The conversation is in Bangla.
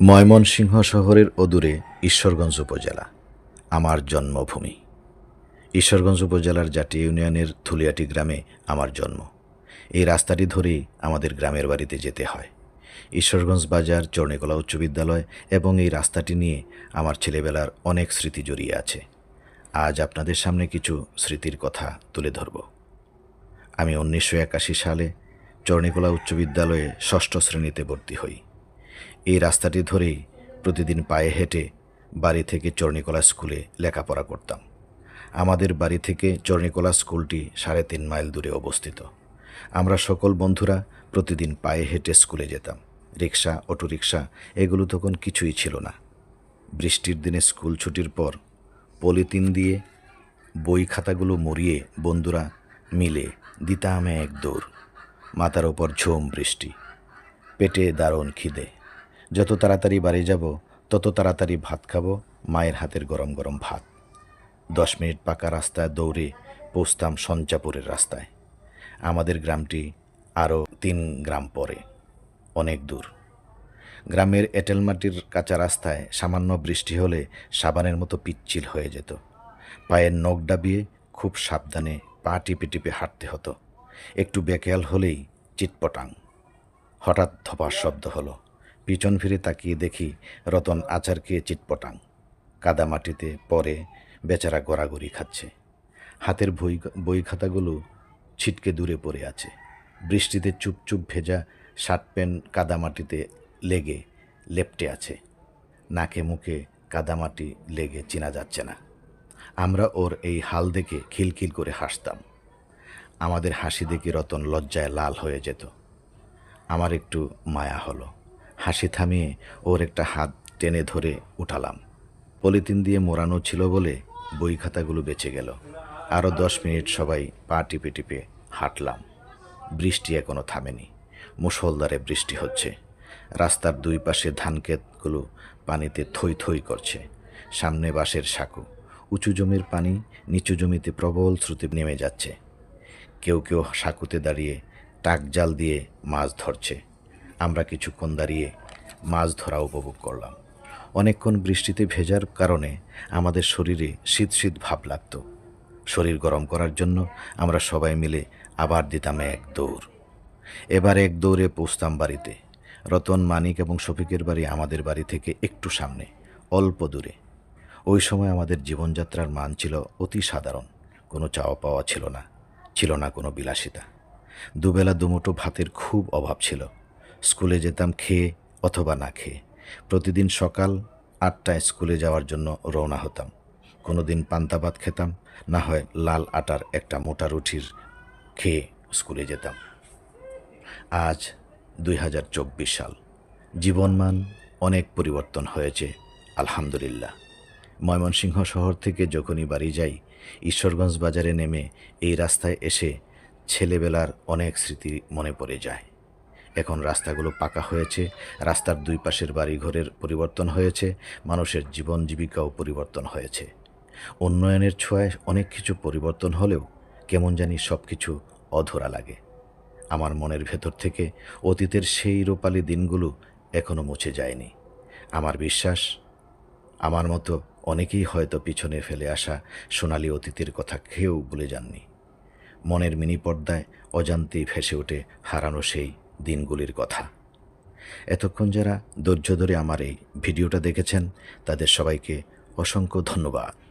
ময়মনসিংহ শহরের অদূরে ঈশ্বরগঞ্জ উপজেলা, আমার জন্মভূমি। ঈশ্বরগঞ্জ উপজেলার জাটি ইউনিয়নের থুলিয়াটি গ্রামে আমার জন্ম। এই রাস্তাটি ধরেই আমাদের গ্রামের বাড়িতে যেতে হয়। ঈশ্বরগঞ্জ বাজার, চর্ণিকলা উচ্চ বিদ্যালয় এবং এই রাস্তাটি নিয়ে আমার ছেলেবেলার অনেক স্মৃতি জড়িয়ে আছে। আজ আপনাদের সামনে কিছু স্মৃতির কথা তুলে ধরব। আমি উনিশশো একাশি সালে চর্ণিকলা উচ্চ বিদ্যালয়ে ষষ্ঠ শ্রেণীতে ভর্তি হই। এই রাস্তাটি ধরেই প্রতিদিন পায়ে হেঁটে বাড়ি থেকে চর্ণিকলা স্কুলে লেখাপড়া করতাম। আমাদের বাড়ি থেকে চর্ণিকলা স্কুলটি সাড়ে তিন মাইল দূরে অবস্থিত। আমরা সকল বন্ধুরা প্রতিদিন পায়ে হেঁটে স্কুলে যেতাম। রিক্সা অটোরিকশা, এগুলো তখন কিছুই ছিল না। বৃষ্টির দিনে স্কুল ছুটির পর পলিথিন দিয়ে বই খাতাগুলো মরিয়ে বন্ধুরা মিলে দিতাম এক দৌড়। মাথার ওপর ঝোম বৃষ্টি। পেটে দারুণ খিদে। যত তাড়াতাড়ি বাড়ি যাব, তত তাড়াতাড়ি ভাত খাব, মায়ের হাতের গরম গরম ভাত। দশ মিনিট পাকা রাস্তায় দৌড়ে পৌঁছতাম সঞ্চাপুরের রাস্তায়। আমাদের গ্রামটি আরও তিন গ্রাম পরে, অনেক দূর। গ্রামের এঁটেল মাটির কাঁচা রাস্তায় সামান্য বৃষ্টি হলে সাবানের মতো পিচ্ছিল হয়ে যেত। পায়ের নখ ডাবিয়ে খুব সাবধানে পা টিপে টিপে হাঁটতে হতো। একটু বেকেয়াল হলেই চিটপটাং। হঠাৎ ধপার শব্দ হলো। পিছন ফিরে তাকিয়ে দেখি রতন আচার খেয়ে চিটপটাং। কাদা মাটিতে পরে বেচারা গড়াগড়ি খাচ্ছে। হাতের বই বই খাতাগুলো ছিটকে দূরে পড়ে আছে। বৃষ্টিতে চুপ চুপ ভেজা শার্ট প্যান্ট কাদামাটিতে লেগে লেপটে আছে। নাকে মুখে কাদামাটি লেগে চেনা যাচ্ছে না। আমরা ওর এই হাল দেখে খিলখিল করে হাসতাম। আমাদের হাসি দেখে রতন লজ্জায় লাল হয়ে যেত। আমার একটু মায়া হলো। হাসি থামিয়ে ওর একটা হাত টেনে ধরে উঠালাম। পলিথিন দিয়ে মোড়ানো ছিল বলে বই খাতাগুলো বেঁচে গেল। আরও দশ মিনিট সবাই পা টিপে টিপে হাঁটলাম। বৃষ্টি এখনও থামেনি। মুষলধারে বৃষ্টি হচ্ছে। রাস্তার দুই পাশে ধানক্ষেতগুলো পানিতে থই থই করছে। সামনে বাঁশের সাঁকো। উঁচু জমির পানি নিচু জমিতে প্রবল স্রোতে নেমে যাচ্ছে। কেউ কেউ সাঁকুতে দাঁড়িয়ে টাক জাল দিয়ে মাছ ধরছে। আমরা কিছুক্ষণ দাঁড়িয়ে মাছ ধরা উপভোগ করলাম। অনেকক্ষণ বৃষ্টিতে ভেজার কারণে আমাদের শরীরে শীত শীত ভাব লাগতো। শরীর গরম করার জন্য আমরা সবাই মিলে আবার দিতাম এক দৌড়। এবার এক দৌড়ে পৌঁছতাম বাড়িতে। রতন, মানিক এবং শফিকের বাড়ি আমাদের বাড়ি থেকে একটু সামনে, অল্প দূরে। ওই সময় আমাদের জীবনযাত্রার মান ছিল অতি সাধারণ। কোনো চাওয়া পাওয়া ছিল না ছিল না কোনো বিলাসিতা। দুবেলা দুমুঠো ভাতের খুব অভাব ছিল। স্কুলে যেতাম খেয়ে অথবা না খেয়ে। প্রতিদিন সকাল আটটায় স্কুলে যাওয়ার জন্য রওনা হতাম। কোনো দিন পান্তা ভাত খেতাম, না হয় লাল আটার একটা মোটা রুটির খেয়ে স্কুলে যেতাম। আজ দুই হাজার চব্বিশ সাল। জীবনমান অনেক পরিবর্তন হয়েছে, আলহামদুলিল্লাহ। ময়মনসিংহ শহর থেকে যখনই বাড়ি যাই, ঈশ্বরগঞ্জ বাজারে নেমে এই রাস্তায় এসে ছেলেবেলার অনেক স্মৃতি মনে পড়ে যায়। এখন রাস্তাগুলো পাকা হয়েছে, রাস্তার দুই পাশের বাড়িঘরের পরিবর্তন হয়েছে, মানুষের জীবন জীবিকাও পরিবর্তন হয়েছে। উন্নয়নের ছোঁয়ায় অনেক কিছু পরিবর্তন হলেও কেমন জানি সব কিছু অধরা লাগে। আমার মনের ভেতর থেকে অতীতের সেই রূপালী দিনগুলো এখনও মুছে যায়নি। আমার বিশ্বাস, আমার মতো অনেকেই হয়তো পিছনে ফেলে আসা সোনালি অতীতের কথা খেয়েও ভুলে যাননি। মনের মিনি পর্দায় অজান্তেই ভেসে ওঠে হারানো সেই দিনগুলির কথা। এতক্ষণ যারা ধৈর্য ধরে আমার এই ভিডিওটা দেখেছেন তাদের সবাইকে অসংখ্য ধন্যবাদ।